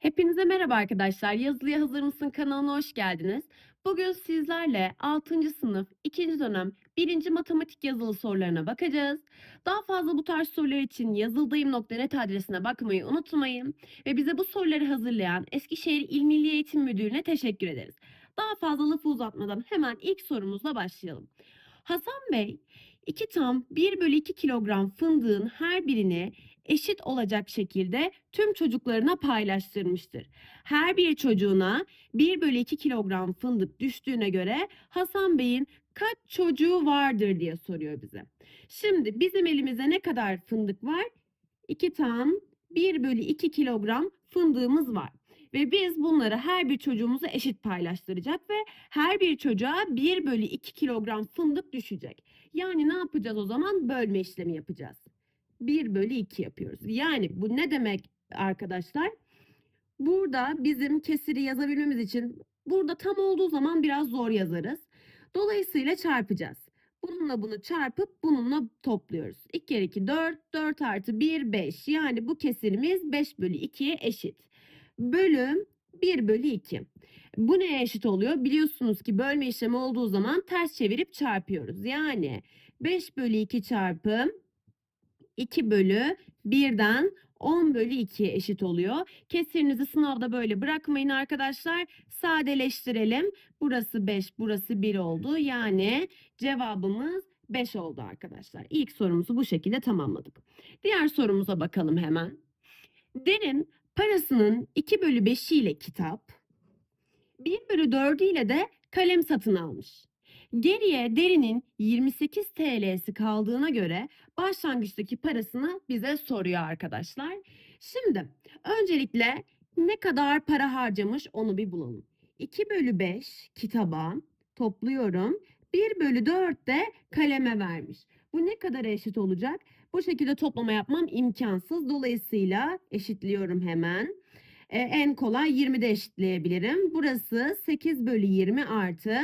Hepinize merhaba arkadaşlar. Yazılıya Hazır mısın kanalına hoş geldiniz. Bugün sizlerle 6. sınıf 2. dönem 1. matematik yazılı sorularına bakacağız. Daha fazla bu tarz sorular için yazıldayım.net adresine bakmayı unutmayın. Ve bize bu soruları hazırlayan Eskişehir İl Milli Eğitim Müdürlüğü'ne teşekkür ederiz. Daha fazla lafı uzatmadan hemen ilk sorumuzla başlayalım. Hasan Bey, 2 tam 1 bölü 2 kilogram fındığın her birini eşit olacak şekilde tüm çocuklarına paylaştırmıştır. Her bir çocuğuna 1 bölü 2 kilogram fındık düştüğüne göre Hasan Bey'in kaç çocuğu vardır diye soruyor bize. Şimdi bizim elimizde ne kadar fındık var? 2 tam 1 bölü 2 kilogram fındığımız var. Ve biz bunları her bir çocuğumuza eşit paylaştıracak ve her bir çocuğa 1 bölü 2 kilogram fındık düşecek. Yani ne yapacağız o zaman? Bölme işlemi yapacağız. 1 bölü 2 yapıyoruz. Yani bu ne demek arkadaşlar? Burada bizim kesiri yazabilmemiz için burada tam olduğu zaman biraz zor yazarız. Dolayısıyla çarpacağız. Bununla bunu çarpıp bununla topluyoruz. 2 kere 2 4, 4 artı 1 5. Yani bu kesirimiz 5 bölü 2'ye eşit. Bölüm 1 bölü 2. Bu neye eşit oluyor? Biliyorsunuz ki bölme işlemi olduğu zaman ters çevirip çarpıyoruz. Yani 5 bölü 2 çarpı 2 bölü 1'den 10 bölü 2'ye eşit oluyor. Kesirinizi sınavda böyle bırakmayın arkadaşlar. Sadeleştirelim. Burası 5, burası 1 oldu. Yani cevabımız 5 oldu arkadaşlar. İlk sorumuzu bu şekilde tamamladık. Diğer sorumuza bakalım hemen. Derin parasının 2 bölü 5'i ile kitap, 1 bölü 4'ü ile de kalem satın almış. Geriye derinin 28 TL'si kaldığına göre başlangıçtaki parasını bize soruyor arkadaşlar. Şimdi öncelikle ne kadar para harcamış onu bir bulalım. 2 bölü 5 kitaba topluyorum. 1 bölü 4 de kaleme vermiş. Bu ne kadar eşit olacak? Bu şekilde toplama yapmam imkansız. Dolayısıyla eşitliyorum hemen. Ee, en kolay 20'de eşitleyebilirim. Burası 8 bölü 20 artı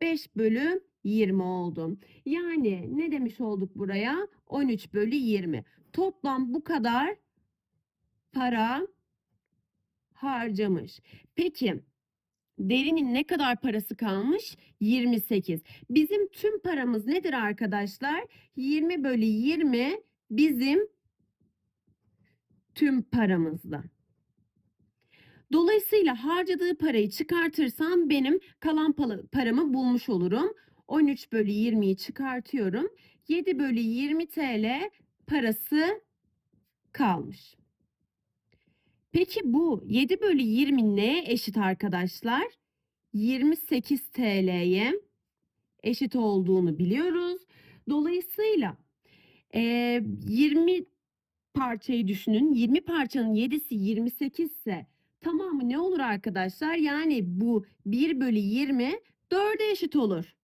5 bölü 20 oldu. Yani ne demiş olduk buraya? 13 bölü 20. Toplam bu kadar para harcamış. Peki derinin ne kadar parası kalmış? 28. Bizim tüm paramız nedir arkadaşlar? 20 bölü 20 bizim tüm paramızda. Dolayısıyla harcadığı parayı çıkartırsam benim kalan paramı bulmuş olurum. 13 bölü 20'yi çıkartıyorum. 7 bölü 20 TL parası kalmış. Peki bu 7 bölü 20 neye eşit arkadaşlar? 28 TL'ye eşit olduğunu biliyoruz. Dolayısıyla eee 20 parçayı düşünün. 20 parçanın 7'si 28 ise tamamı ne olur arkadaşlar? Yani bu 1 bölü 20 4'e eşit olur.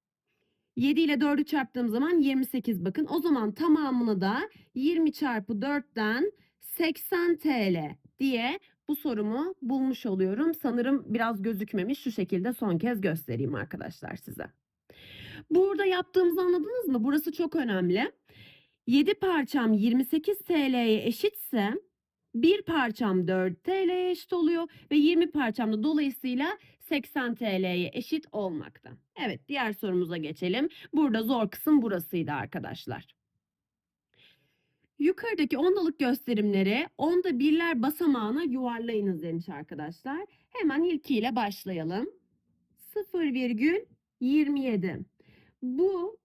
7 ile 4'ü çarptığım zaman 28 bakın. O zaman tamamını da 20 çarpı 4'ten 80 TL diye bu sorumu bulmuş oluyorum. Sanırım biraz gözükmemiş. Şu şekilde son kez göstereyim arkadaşlar size. Burada yaptığımızı anladınız mı? Burası çok önemli. 7 parçam 28 TL'ye eşitse bir parçam 4 TL'ye eşit oluyor ve 20 parçam da dolayısıyla 80 TL'ye eşit olmakta. Evet diğer sorumuza geçelim. Burada zor kısım burasıydı arkadaşlar. Yukarıdaki ondalık gösterimleri onda birler basamağına yuvarlayınız demiş arkadaşlar. Hemen ilkiyle başlayalım. 0,27. Bu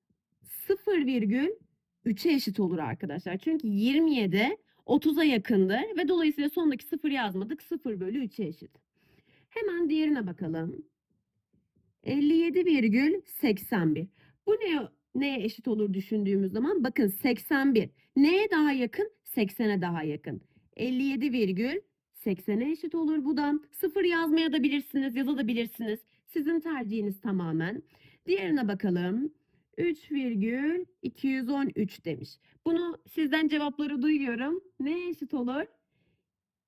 0,3'e eşit olur arkadaşlar. Çünkü 27 30'a yakındır ve dolayısıyla sondaki 0 yazmadık. 0 bölü 3'e eşit. Hemen diğerine bakalım. 57,81. Bu ne, neye eşit olur düşündüğümüz zaman? Bakın 81. Neye daha yakın? 80'e daha yakın. 57,80'e eşit olur bu da. 0 yazmaya da bilirsiniz, yazabilirsiniz. Sizin tercihiniz tamamen. Diğerine bakalım. 3,213 demiş. Bunu sizden cevapları duyuyorum. Neye eşit olur?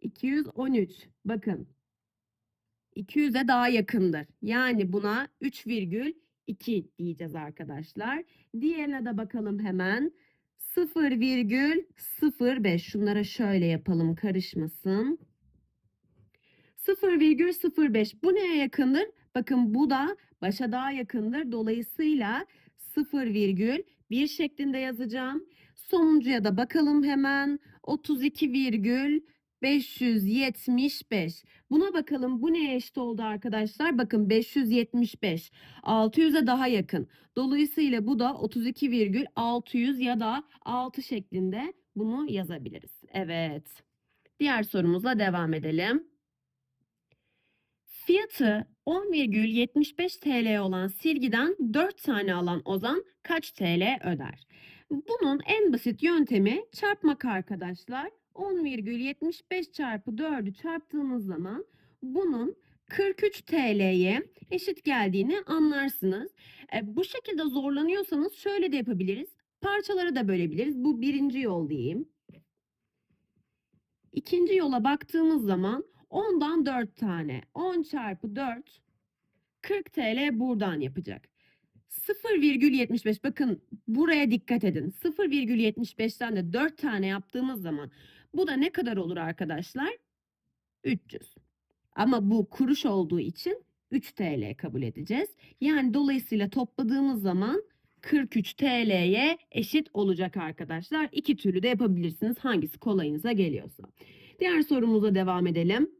213. Bakın. 200'e daha yakındır. Yani buna 3,2 diyeceğiz arkadaşlar. Diğerine de bakalım hemen. 0,05. Şunlara şöyle yapalım karışmasın. 0,05 bu neye yakındır? Bakın bu da başa daha yakındır. Dolayısıyla 0,1 şeklinde yazacağım. Sonuncuya da bakalım hemen. 32,575. Buna bakalım bu neye eşit oldu arkadaşlar? Bakın 575. 600'e daha yakın. Dolayısıyla bu da 32,600 ya da 6 şeklinde bunu yazabiliriz. Evet. Diğer sorumuzla devam edelim. Fiyatı 10,75 TL olan silgiden 4 tane alan Ozan kaç TL öder? Bunun en basit yöntemi çarpmak arkadaşlar. 10,75 çarpı 4'ü çarptığımız zaman bunun 43 TL'ye eşit geldiğini anlarsınız. E, bu şekilde zorlanıyorsanız şöyle de yapabiliriz. Parçalara da bölebiliriz. Bu birinci yol diyeyim. İkinci yola baktığımız zaman 10'dan 4 tane. 10 çarpı 4 40 TL buradan yapacak. 0,75 bakın buraya dikkat edin. 0,75'ten de 4 tane yaptığımız zaman bu da ne kadar olur arkadaşlar? 300. Ama bu kuruş olduğu için 3 TL kabul edeceğiz. Yani dolayısıyla topladığımız zaman 43 TL'ye eşit olacak arkadaşlar. İki türlü de yapabilirsiniz hangisi kolayınıza geliyorsa. Diğer sorumuza devam edelim.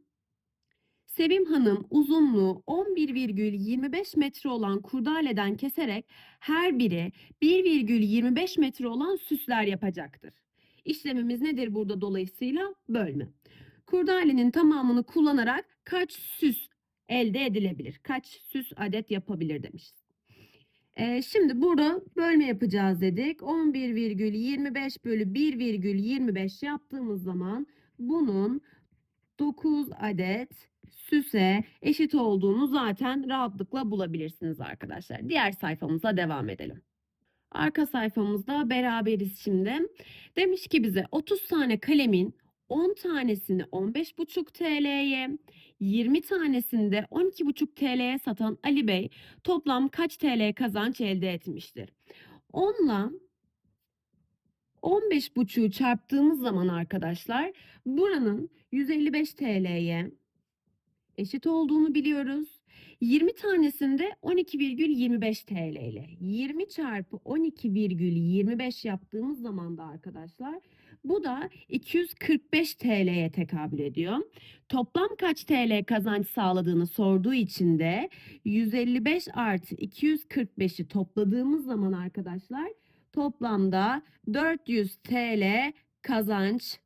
Sevim Hanım uzunluğu 11,25 metre olan kurdaleden keserek her biri 1,25 metre olan süsler yapacaktır. İşlemimiz nedir burada dolayısıyla? Bölme. Kurdalenin tamamını kullanarak kaç süs elde edilebilir? Kaç süs adet yapabilir demişiz. Ee, şimdi burada bölme yapacağız dedik. 11,25 bölü 1,25 yaptığımız zaman bunun 9 adet süse eşit olduğunu zaten rahatlıkla bulabilirsiniz arkadaşlar. Diğer sayfamıza devam edelim. Arka sayfamızda beraberiz şimdi. Demiş ki bize 30 tane kalemin 10 tanesini 15,5 TL'ye, 20 tanesini de 12,5 TL'ye satan Ali Bey toplam kaç TL kazanç elde etmiştir? 10'la 15,5'u çarptığımız zaman arkadaşlar buranın 155 TL'ye eşit olduğunu biliyoruz. 20 tanesinde 12,25 TL ile 20 çarpı 12,25 yaptığımız zaman da arkadaşlar bu da 245 TL'ye tekabül ediyor. Toplam kaç TL kazanç sağladığını sorduğu için de 155 artı 245'i topladığımız zaman arkadaşlar toplamda 400 TL kazanç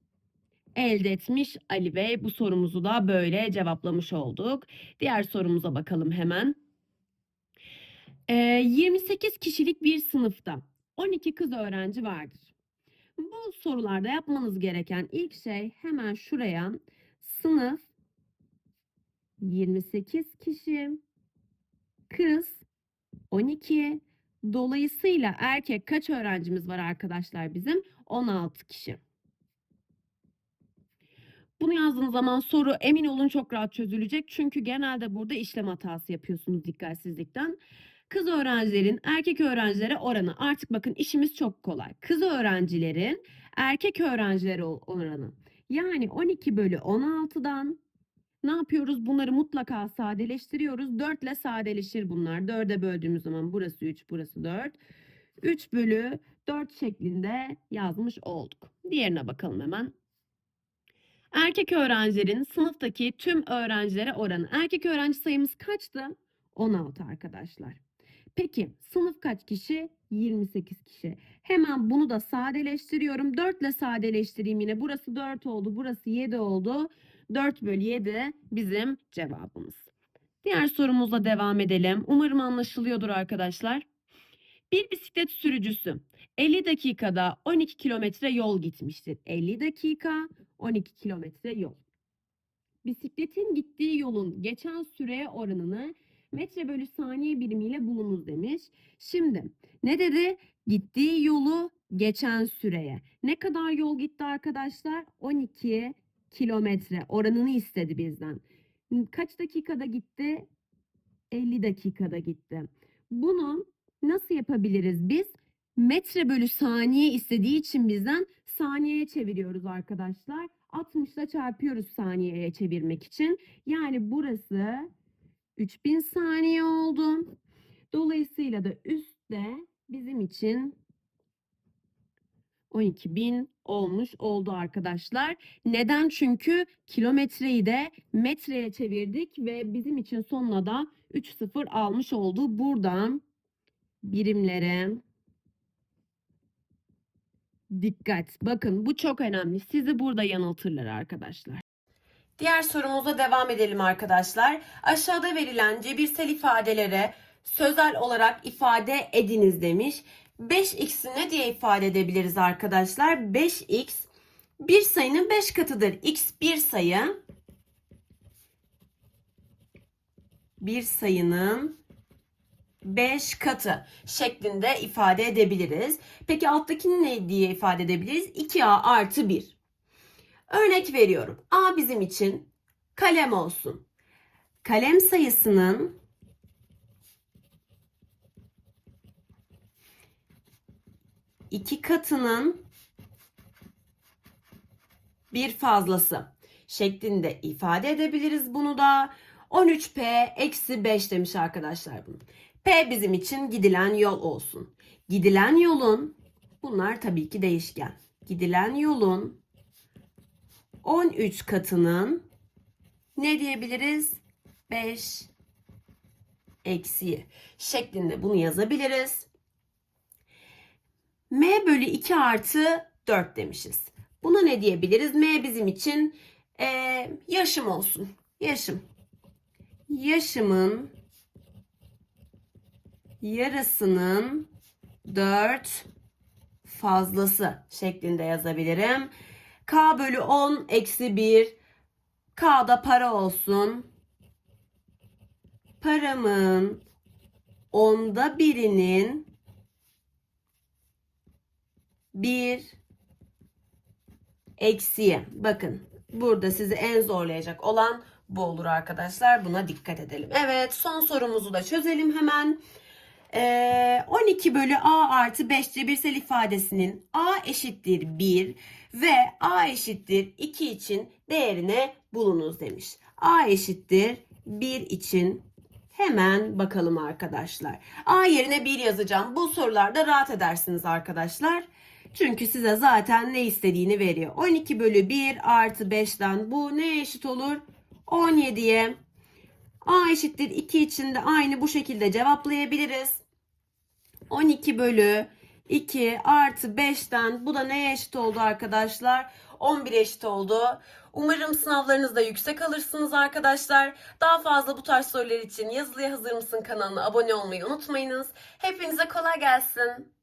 elde etmiş Ali Bey. Bu sorumuzu da böyle cevaplamış olduk. Diğer sorumuza bakalım hemen. Ee, 28 kişilik bir sınıfta 12 kız öğrenci vardır. Bu sorularda yapmanız gereken ilk şey hemen şuraya sınıf 28 kişi kız 12 dolayısıyla erkek kaç öğrencimiz var arkadaşlar bizim 16 kişi. Bunu yazdığınız zaman soru emin olun çok rahat çözülecek. Çünkü genelde burada işlem hatası yapıyorsunuz dikkatsizlikten. Kız öğrencilerin erkek öğrencilere oranı. Artık bakın işimiz çok kolay. Kız öğrencilerin erkek öğrencilere oranı. Yani 12 bölü 16'dan ne yapıyoruz? Bunları mutlaka sadeleştiriyoruz. 4 ile sadeleşir bunlar. 4'e böldüğümüz zaman burası 3, burası 4. 3 bölü 4 şeklinde yazmış olduk. Diğerine bakalım hemen. Erkek öğrencilerin sınıftaki tüm öğrencilere oranı. Erkek öğrenci sayımız kaçtı? 16 arkadaşlar. Peki sınıf kaç kişi? 28 kişi. Hemen bunu da sadeleştiriyorum. 4 ile sadeleştireyim yine. Burası 4 oldu. Burası 7 oldu. 4 bölü 7 bizim cevabımız. Diğer sorumuzla devam edelim. Umarım anlaşılıyordur arkadaşlar. Bir bisiklet sürücüsü 50 dakikada 12 kilometre yol gitmiştir. 50 dakika 12 kilometre yol. Bisikletin gittiği yolun geçen süreye oranını metre bölü saniye birimiyle bulunuz demiş. Şimdi ne dedi? Gittiği yolu geçen süreye. Ne kadar yol gitti arkadaşlar? 12 kilometre oranını istedi bizden. Kaç dakikada gitti? 50 dakikada gitti. Bunu nasıl yapabiliriz biz? metre bölü saniye istediği için bizden saniyeye çeviriyoruz arkadaşlar. 60 ile çarpıyoruz saniyeye çevirmek için. Yani burası 3000 saniye oldu. Dolayısıyla da üstte bizim için 12.000 olmuş oldu arkadaşlar. Neden? Çünkü kilometreyi de metreye çevirdik ve bizim için sonuna da 3 sıfır almış oldu. Buradan birimlere dikkat. Bakın bu çok önemli. Sizi burada yanıltırlar arkadaşlar. Diğer sorumuza devam edelim arkadaşlar. Aşağıda verilen cebirsel ifadelere sözel olarak ifade ediniz demiş. 5x'i ne diye ifade edebiliriz arkadaşlar? 5x bir sayının 5 katıdır. x bir sayı bir sayının 5 katı şeklinde ifade edebiliriz. Peki alttakini ne diye ifade edebiliriz? 2a artı 1. Örnek veriyorum. A bizim için kalem olsun. Kalem sayısının iki katının bir fazlası şeklinde ifade edebiliriz bunu da. 13p eksi 5 demiş arkadaşlar bunu. P bizim için gidilen yol olsun. Gidilen yolun bunlar tabii ki değişken. Gidilen yolun 13 katının ne diyebiliriz? 5 eksiği şeklinde bunu yazabiliriz. M bölü 2 artı 4 demişiz. Buna ne diyebiliriz? M bizim için eee, yaşım olsun. Yaşım. Yaşımın yarısının 4 fazlası şeklinde yazabilirim. K bölü 10 eksi 1. K da para olsun. Paramın onda birinin bir eksiği. Bakın burada sizi en zorlayacak olan bu olur arkadaşlar. Buna dikkat edelim. Evet son sorumuzu da çözelim hemen. Ee, 12 bölü a artı 5 cebirsel ifadesinin a eşittir 1 ve a eşittir 2 için değerini bulunuz demiş. a eşittir 1 için hemen bakalım arkadaşlar. a yerine 1 yazacağım. Bu sorularda rahat edersiniz arkadaşlar. Çünkü size zaten ne istediğini veriyor. 12 bölü 1 artı 5'ten bu ne eşit olur? 17'ye. A eşittir 2 için de aynı bu şekilde cevaplayabiliriz. 12 bölü 2 artı 5'ten bu da neye eşit oldu arkadaşlar? 11 eşit oldu. Umarım sınavlarınızda yüksek alırsınız arkadaşlar. Daha fazla bu tarz sorular için yazılıya hazır mısın kanalına abone olmayı unutmayınız. Hepinize kolay gelsin.